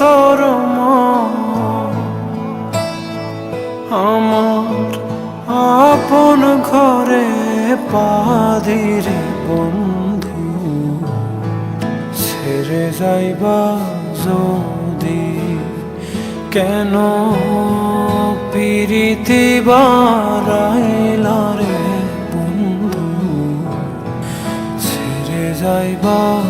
তোর? আমার আপন ঘরে পাদিরে বন্ধু। ছেড়ে যাইবা যদি কেন? পিরিতি বারাইলা রে বন্ধু। ছেড়ে যাইবা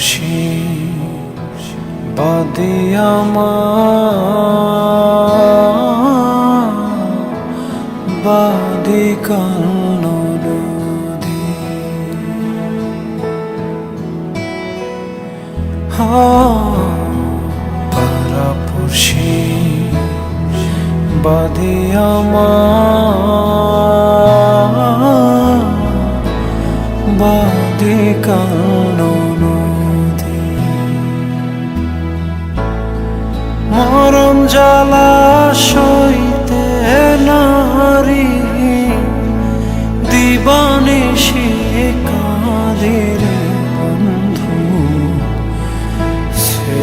পারাপড়শি বাদে আমার। নদী পারাপড়শি বাদে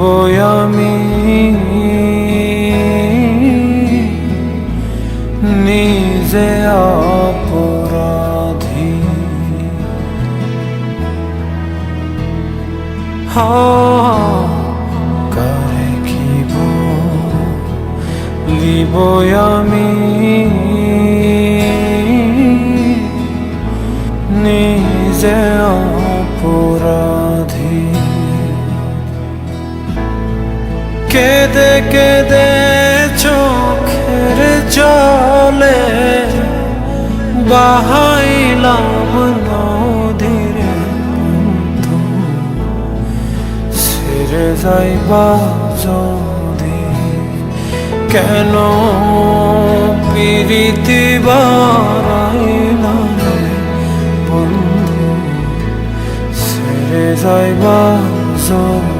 আমি। নিজে অপরাধী। কারে কি লিব আমি? কেদে চোখের জলে, বাহাইলাম নদীর ছেড়ে যাইবা যদি, কেন পিরিতি বারাইলাম বন্ধু? ছেড়ে যাইবা যদি।